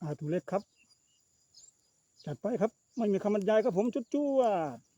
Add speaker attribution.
Speaker 1: อ่าถูเล็กครับ จัดไปครับ ไม่มีคำบรรยายครับผมจุดจวด